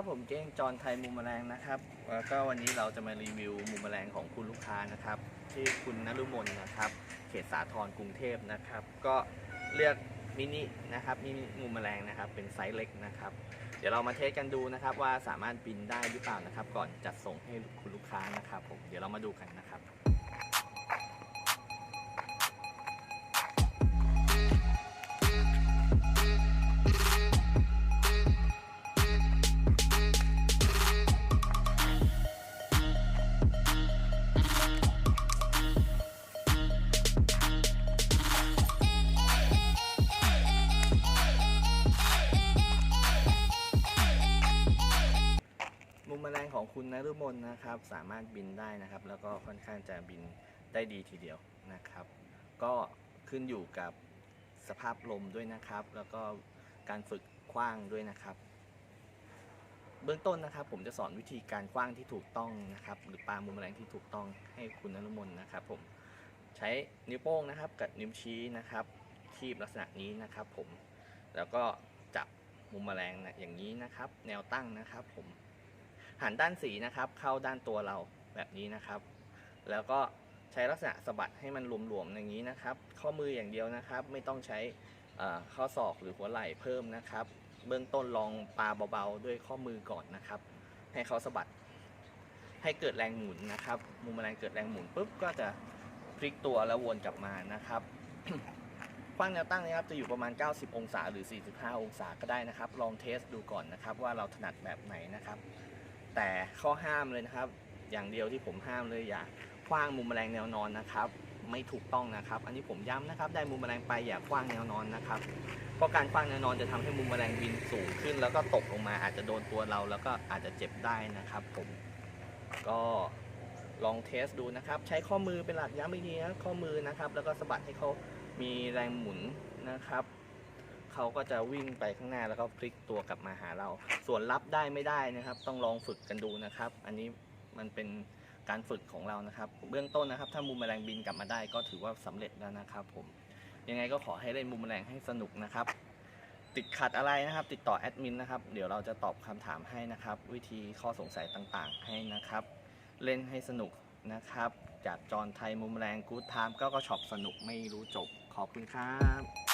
ครับผมเก้งจอนไทยมุมแมลงนะครับ แล้วก็วันนี้เราจะมารีวิวมุมแมลงของคุณลูกค้านะครับที่คุณนรุมนนะครับ เขตสาทรกรุงเทพนะครับ ก็เลือกมินินะครับมินิมุมแมลงนะครับ เป็นไซส์เล็กนะครับ เดี๋ยวเรามาเทสกันดูนะครับว่าสามารถบินได้หรือเปล่านะครับ ก่อนจัดส่งให้คุณลูกค้านะครับผมเดี๋ยวเรามาดูกันนะครับ คุณนฤมลนะครับ สามารถบินได้นะครับ แล้วก็ค่อนข้างจะบินได้ดีทีเดียวนะครับ ก็ขึ้นอยู่กับสภาพลมด้วยนะครับ แล้วก็การฝึกคว้างด้วยนะครับ เบื้องต้นนะครับ ผมจะสอนวิธีการคว้างที่ถูกต้องนะครับ หรือปามุมแมลงที่ถูกต้องให้คุณนฤมลนะครับ ผมใช้นิ้วโป้งนะครับกับนิ้วชี้นะครับคีบลักษณะนี้นะครับ ผมแล้วก็จับมุมแมลงนะอย่างนี้นะครับ แนวตั้งนะครับ ผม หันด้านสีนะครับ เข้าด้านตัวเราแบบนี้นะครับ แล้วก็ใช้ลักษณะสะบัดให้มันหลวมๆอย่างนี้นะครับ ข้อมืออย่างเดียวนะครับ ไม่ต้องใช้ข้อศอกหรือหัวไหล่เพิ่มนะครับ เบื้องต้นลองปาเบาๆด้วยข้อมือก่อนนะครับ ให้เขาสะบัด ให้เกิดแรงหมุนนะครับมุมแมลงเกิดแรงหมุนปุ๊บก็จะพลิกตัวแล้ววนกลับมานะครับกว้างแนวตั้งนะครับจะอยู่ประมาณ 90 องศาหรือ 45 องศาก็ได้นะครับ ลองเทสดูก่อนนะครับ ว่าเราถนัดแบบไหนนะครับ แต่ข้อห้ามเลยนะครับ อย่างเดียวที่ผมห้ามเลยอย่าคว้างมุมแมลงแนวนอนนะครับ ไม่ถูกต้องนะครับ อันนี้ผมย้ำนะครับ ได้มุมแมลงไปอย่าคว้างแนวนอนนะครับเพราะการคว้างแนวนอนจะทำให้มุมแมลงบินสูงขึ้น แล้วก็ตกลงมาอาจจะโดนตัวเราแล้วก็อาจจะเจ็บได้นะครับ ผมก็ลองเทสดูนะครับ ใช้ข้อมือเป็นหลักย้ำอีกทีนะข้อมือนะครับ แล้วก็สะบัดให้เขามีแรงหมุนนะครับ เขาก็จะวิ่งไปข้างหน้าแล้วก็พลิกตัวกลับมาหาเรา ส่วนรับได้ไม่ได้นะครับ ต้องลองฝึกกันดูนะครับ อันนี้มันเป็นการฝึกของเรานะครับ เบื้องต้นนะครับ ถ้ามุมแมลงบินกลับมาได้ก็ถือว่าสำเร็จแล้วนะครับ ผม ยังไงก็ขอให้เล่นมุมแมลงให้สนุกนะครับ ติดขัดอะไรนะครับ ติดต่อแอดมินนะครับ เดี๋ยวเราจะตอบคำถามให้นะครับ วิธีข้อสงสัยต่างๆ ให้นะครับ เล่นให้สนุกนะครับ จากจอนไทยมุมแมลงกู๊ดไทม์ก็ก็ช็อปสนุกไม่รู้จบขอบคุณครับ